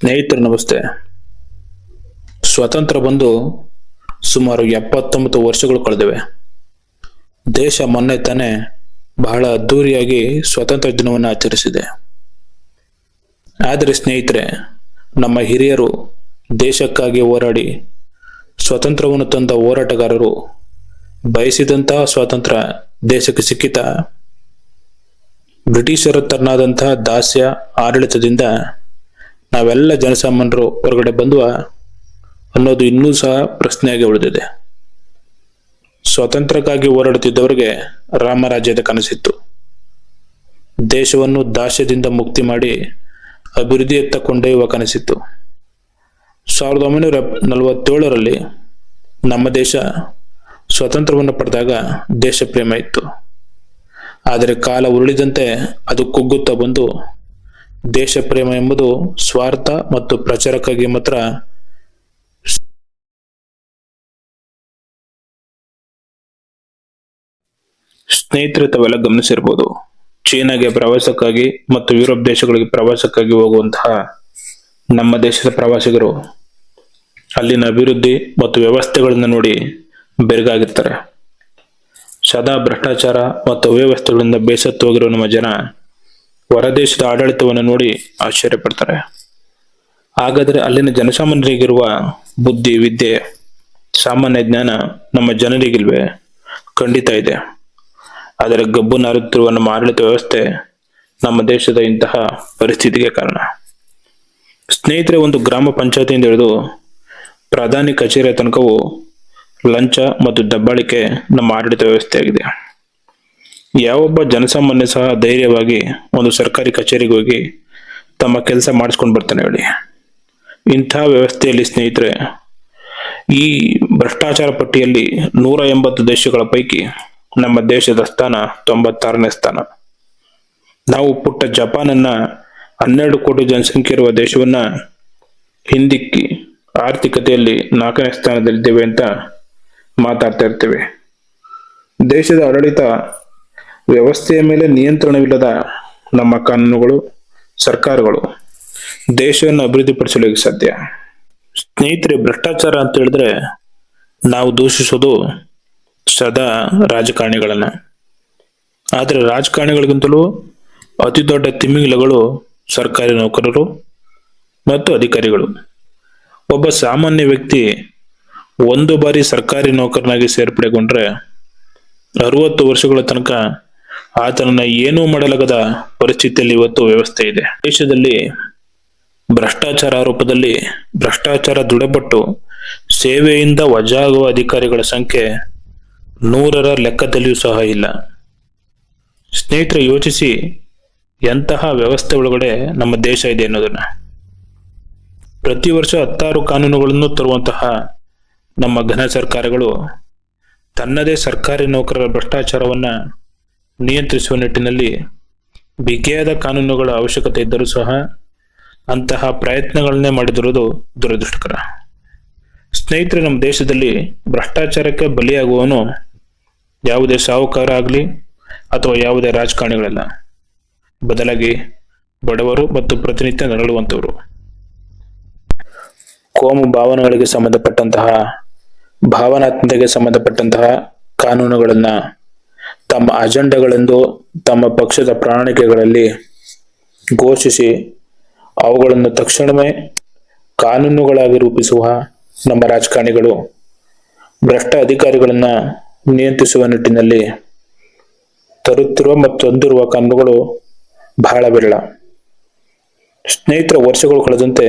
ಸ್ನೇಹಿತರು, ನಮಸ್ತೆ. ಸ್ವತಂತ್ರ ಬಂದು ಸುಮಾರು ಎಪ್ಪತ್ತೊಂಬತ್ತು ವರ್ಷಗಳು ಕಳೆದಿವೆ. ದೇಶ ಮೊನ್ನೆ ತಾನೇ ಬಹಳ ಅದ್ಧೂರಿಯಾಗಿ ಸ್ವತಂತ್ರ ದಿನವನ್ನು ಆಚರಿಸಿದೆ. ಆದರೆ ಸ್ನೇಹಿತರೆ, ನಮ್ಮ ಹಿರಿಯರು ದೇಶಕ್ಕಾಗಿ ಹೋರಾಡಿ ಸ್ವತಂತ್ರವನ್ನು ತಂದ ಹೋರಾಟಗಾರರು ಬಯಸಿದಂತಹ ಸ್ವಾತಂತ್ರ್ಯ ದೇಶಕ್ಕೆ ಸಿಕ್ಕಿತ ಬ್ರಿಟಿಷರ ತನ್ನಾದಂತಹ ದಾಸ್ಯ ಆಡಳಿತದಿಂದ ನಾವೆಲ್ಲ ಜನಸಾಮಾನ್ಯರು ಹೊರಗಡೆ ಬಂದ್ವ? ಅನ್ನೋದು ಇನ್ನೂ ಸಹ ಪ್ರಶ್ನೆಯಾಗಿ ಉಳಿದಿದೆ. ಸ್ವಾತಂತ್ರ್ಯಕ್ಕಾಗಿ ಹೋರಾಡುತ್ತಿದ್ದವರಿಗೆ ರಾಮರಾಜ್ಯದ ಕನಸಿತ್ತು. ದೇಶವನ್ನು ದಾಸ್ಯದಿಂದ ಮುಕ್ತಿ ಮಾಡಿ ಅಭಿವೃದ್ಧಿಯತ್ತ ಕೊಂಡೊಯ್ಯುವ ಕನಸಿತ್ತು. ಸಾವಿರದ ಒಂಬೈನೂರ ನಲವತ್ತೇಳರಲ್ಲಿ ನಮ್ಮ ದೇಶ ಸ್ವಾತಂತ್ರ್ಯವನ್ನು ಪಡೆದಾಗ ದೇಶ ಪ್ರೇಮ ಇತ್ತು. ಆದರೆ ಕಾಲ ಉರುಳಿದಂತೆ ಅದು ಕುಗ್ಗುತ್ತಾ ಬಂದು ದೇಶ ಪ್ರೇಮ ಎಂಬುದು ಸ್ವಾರ್ಥ ಮತ್ತು ಪ್ರಚಾರಕ್ಕಾಗಿ ಮಾತ್ರ ಸ್ನೇಹಿತರೆ ತಾವೆಲ್ಲ ಗಮನಿಸಿರ್ಬೋದು. ಚೀನಾಗೆ ಪ್ರವಾಸಕ್ಕಾಗಿ ಮತ್ತು ಯುರೋಪ್ ದೇಶಗಳಿಗೆ ಪ್ರವಾಸಕ್ಕಾಗಿ ಹೋಗುವಂತಹ ನಮ್ಮ ದೇಶದ ಪ್ರವಾಸಿಗರು ಅಲ್ಲಿನ ಅಭಿವೃದ್ಧಿ ಮತ್ತು ವ್ಯವಸ್ಥೆಗಳನ್ನು ನೋಡಿ ಬೆರಗಾಗಿರ್ತಾರೆ. ಸದಾ ಭ್ರಷ್ಟಾಚಾರ ಮತ್ತು ಅವ್ಯವಸ್ಥೆಗಳಿಂದ ಬೇಸತ್ತು ಹೋಗಿರುವ ನಮ್ಮ ಜನ ಹೊರದೇಶದ ಆಡಳಿತವನ್ನು ನೋಡಿ ಆಶ್ಚರ್ಯ ಪಡ್ತಾರೆ ಹಾಗಾದರೆ ಅಲ್ಲಿನ ಜನಸಾಮಾನ್ಯರಿಗಿರುವ ಬುದ್ಧಿ, ವಿದ್ಯೆ, ಸಾಮಾನ್ಯ ಜ್ಞಾನ ನಮ್ಮ ಜನರಿಗಿಲ್ವೇ? ಖಂಡಿತ ಇದೆ. ಆದರೆ ಗಬ್ಬು ನಾರುತ್ತಿರುವ ನಮ್ಮ ಆಡಳಿತ ವ್ಯವಸ್ಥೆ ನಮ್ಮ ದೇಶದ ಇಂತಹ ಪರಿಸ್ಥಿತಿಗೆ ಕಾರಣ. ಸ್ನೇಹಿತರೆ, ಒಂದು ಗ್ರಾಮ ಪಂಚಾಯತಿಯಿಂದ ಹಿಡಿದು ಪ್ರಧಾನಿ ಕಚೇರಿಯ ತನಕವು ಲಂಚ ಮತ್ತು ದಬ್ಬಾಳಿಕೆ ನಮ್ಮ ಆಡಳಿತ ವ್ಯವಸ್ಥೆಯಾಗಿದೆ. ಯಾವೊಬ್ಬ ಜನಸಾಮಾನ್ಯ ಸಹ ಧೈರ್ಯವಾಗಿ ಒಂದು ಸರ್ಕಾರಿ ಕಚೇರಿಗೆ ಹೋಗಿ ತಮ್ಮ ಕೆಲಸ ಮಾಡಿಸ್ಕೊಂಡು ಬರ್ತಾನೆ ಹೇಳಿ. ಇಂಥ ವ್ಯವಸ್ಥೆಯಲ್ಲಿ ಸ್ನೇಹಿತರೆ, ಈ ಭ್ರಷ್ಟಾಚಾರ ಪಟ್ಟಿಯಲ್ಲಿ ನೂರ ಎಂಬತ್ತು ದೇಶಗಳ ಪೈಕಿ ನಮ್ಮ ದೇಶದ ಸ್ಥಾನ ತೊಂಬತ್ತಾರನೇ ಸ್ಥಾನ. ನಾವು ಪುಟ್ಟ ಜಪಾನನ್ನ ಹನ್ನೆರಡು ಕೋಟಿ ಜನಸಂಖ್ಯೆ ಇರುವ ದೇಶವನ್ನ ಹಿಂದಿಕ್ಕಿ ಆರ್ಥಿಕತೆಯಲ್ಲಿ ನಾಲ್ಕನೇ ಸ್ಥಾನದಲ್ಲಿದ್ದೇವೆ ಅಂತ ಮಾತಾಡ್ತಾ ಇರ್ತೇವೆ. ದೇಶದ ಆಡಳಿತ ವ್ಯವಸ್ಥೆಯ ಮೇಲೆ ನಿಯಂತ್ರಣವಿಲ್ಲದ ನಮ್ಮ ಕಾನೂನುಗಳು, ಸರ್ಕಾರಗಳು ದೇಶವನ್ನು ಅಭಿವೃದ್ಧಿಪಡಿಸಲು ಸಾಧ್ಯ? ಸ್ನೇಹಿತರೆ, ಭ್ರಷ್ಟಾಚಾರ ಅಂತ ಹೇಳಿದ್ರೆ ನಾವು ದೂಷಿಸೋದು ಸದಾ ರಾಜಕಾರಣಿಗಳನ್ನ. ಆದರೆ ರಾಜಕಾರಣಿಗಳಿಗಿಂತಲೂ ಅತಿ ದೊಡ್ಡ ತಿಮಿಂಗಿಲಗಳು ಸರ್ಕಾರಿ ನೌಕರರು ಮತ್ತು ಅಧಿಕಾರಿಗಳು. ಒಬ್ಬ ಸಾಮಾನ್ಯ ವ್ಯಕ್ತಿ ಒಂದು ಬಾರಿ ಸರ್ಕಾರಿ ನೌಕರನಾಗಿ ಸೇರ್ಪಡೆಗೊಂಡ್ರೆ ಅರವತ್ತು ವರ್ಷಗಳ ತನಕ ಆತನನ್ನ ಏನೂ ಮಾಡಲಾಗದ ಪರಿಸ್ಥಿತಿಯಲ್ಲಿ ಇವತ್ತು ವ್ಯವಸ್ಥೆ ಇದೆ. ದೇಶದಲ್ಲಿ ಭ್ರಷ್ಟಾಚಾರ ಆರೋಪದಲ್ಲಿ ಭ್ರಷ್ಟಾಚಾರ ದೃಢಪಟ್ಟು ಸೇವೆಯಿಂದ ವಜಾಗುವ ಅಧಿಕಾರಿಗಳ ಸಂಖ್ಯೆ ನೂರರ ಲೆಕ್ಕದಲ್ಲಿಯೂ ಸಹ ಇಲ್ಲ. ಸ್ನೇಹಿತರು, ಯೋಚಿಸಿ ಎಂತಹ ವ್ಯವಸ್ಥೆ ಒಳಗಡೆ ನಮ್ಮ ದೇಶ ಇದೆ ಅನ್ನೋದನ್ನ. ಪ್ರತಿ ವರ್ಷ ಹತ್ತಾರು ಕಾನೂನುಗಳನ್ನು ತರುವಂತಹ ನಮ್ಮ ಘನ ಸರ್ಕಾರಗಳು ತನ್ನದೇ ಸರ್ಕಾರಿ ನೌಕರರ ಭ್ರಷ್ಟಾಚಾರವನ್ನ ನಿಯಂತ್ರಿಸುವ ನಿಟ್ಟಿನಲ್ಲಿ ಬಿಗಿಯಾದ ಕಾನೂನುಗಳ ಅವಶ್ಯಕತೆ ಇದ್ದರೂ ಸಹ ಅಂತಹ ಪ್ರಯತ್ನಗಳನ್ನೇ ಮಾಡಿದಿರುವುದು ದುರದೃಷ್ಟಕರ. ಸ್ನೇಹಿತರೆ, ನಮ್ಮ ದೇಶದಲ್ಲಿ ಭ್ರಷ್ಟಾಚಾರಕ್ಕೆ ಬಲಿಯಾಗುವವನು ಯಾವುದೇ ಸಾಹುಕಾರ ಆಗಲಿ ಅಥವಾ ಯಾವುದೇ ರಾಜಕಾರಣಿಗಳಲ್ಲ. ಬದಲಾಗಿ ಬಡವರು ಮತ್ತು ಪ್ರತಿನಿತ್ಯ ನರಳುವಂಥವರು. ಕೋಮು ಭಾವನೆಗಳಿಗೆ ಸಂಬಂಧಪಟ್ಟಂತಹ, ಭಾವನಾತ್ಮತೆಗೆ ಸಂಬಂಧಪಟ್ಟಂತಹ ಕಾನೂನುಗಳನ್ನ ತಮ್ಮ ಅಜೆಂಡಾಗಳೆಂದು ತಮ್ಮ ಪಕ್ಷದ ಪ್ರಣಾಳಿಕೆಗಳಲ್ಲಿ ಘೋಷಿಸಿ ಅವುಗಳನ್ನು ತಕ್ಷಣವೇ ಕಾನೂನುಗಳಾಗಿ ರೂಪಿಸುವ ನಮ್ಮ ರಾಜಕಾರಣಿಗಳು ಭ್ರಷ್ಟ ಅಧಿಕಾರಿಗಳನ್ನು ನಿಯಂತ್ರಿಸುವ ನಿಟ್ಟಿನಲ್ಲಿ ತರುತ್ತಿರುವ ಮತ್ತು ಹೊಂದಿರುವ ಕಾನೂನುಗಳು ಬಹಳ ವಿರಳ. ಸ್ನೇಹಿತರ ವರ್ಷಗಳು ಕಳೆದಂತೆ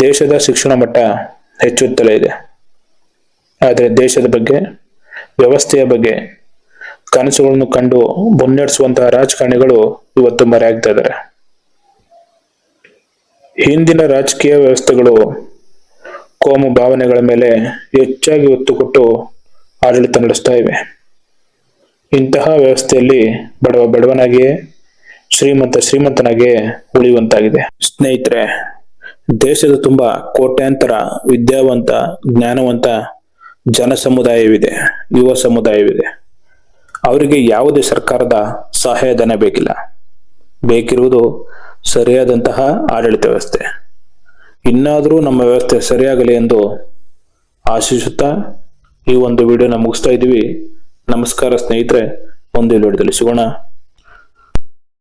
ದೇಶದ ಶಿಕ್ಷಣ ಮಟ್ಟ ಹೆಚ್ಚುತ್ತಲೇ ಇದೆ. ಆದರೆ ದೇಶದ ಬಗ್ಗೆ, ವ್ಯವಸ್ಥೆಯ ಬಗ್ಗೆ ಕನಸುಗಳನ್ನು ಕಂಡು ಮುನ್ನಡೆಸುವಂತಹ ರಾಜಕಾರಣಿಗಳು ಇವತ್ತು ಮರೆಯಾಗ್ತಾ ಇದ್ದಾರೆ. ಹಿಂದಿನ ರಾಜಕೀಯ ವ್ಯವಸ್ಥೆಗಳು ಕೋಮು ಭಾವನೆಗಳ ಮೇಲೆ ಹೆಚ್ಚಾಗಿ ಒತ್ತು ಕೊಟ್ಟು ಆಡಳಿತ ನಡೆಸ್ತಾ ಇವೆ. ಇಂತಹ ವ್ಯವಸ್ಥೆಯಲ್ಲಿ ಬಡವ ಬಡವನಾಗಿಯೇ ಶ್ರೀಮಂತ ಶ್ರೀಮಂತನಾಗಿಯೇ ಉಳಿಯುವಂತಾಗಿದೆ. ಸ್ನೇಹಿತರೆ, ದೇಶದ ತುಂಬಾ ಕೋಟ್ಯಾಂತರ ವಿದ್ಯಾವಂತ, ಜ್ಞಾನವಂತ ಜನ ಸಮುದಾಯವಿದೆ, ಯುವ ಸಮುದಾಯವಿದೆ. ಅವರಿಗೆ ಯಾವುದೇ ಸರ್ಕಾರದ ಸಹಾಯಧನ ಬೇಕಿಲ್ಲ. ಬೇಕಿರುವುದು ಸರಿಯಾದಂತಹ ಆಡಳಿತ ವ್ಯವಸ್ಥೆ. ಇನ್ನಾದರೂ ನಮ್ಮ ವ್ಯವಸ್ಥೆ ಸರಿಯಾಗಲಿ ಎಂದು ಆಶಿಸುತ್ತಾ ಈ ಒಂದು ವಿಡಿಯೋನ ಮುಗಿಸ್ತಾ ಇದ್ದೀವಿ. ನಮಸ್ಕಾರ ಸ್ನೇಹಿತರೆ ಒಂದು ವಿಡಿಯೋದಲ್ಲಿ ಸಿಗೋಣ.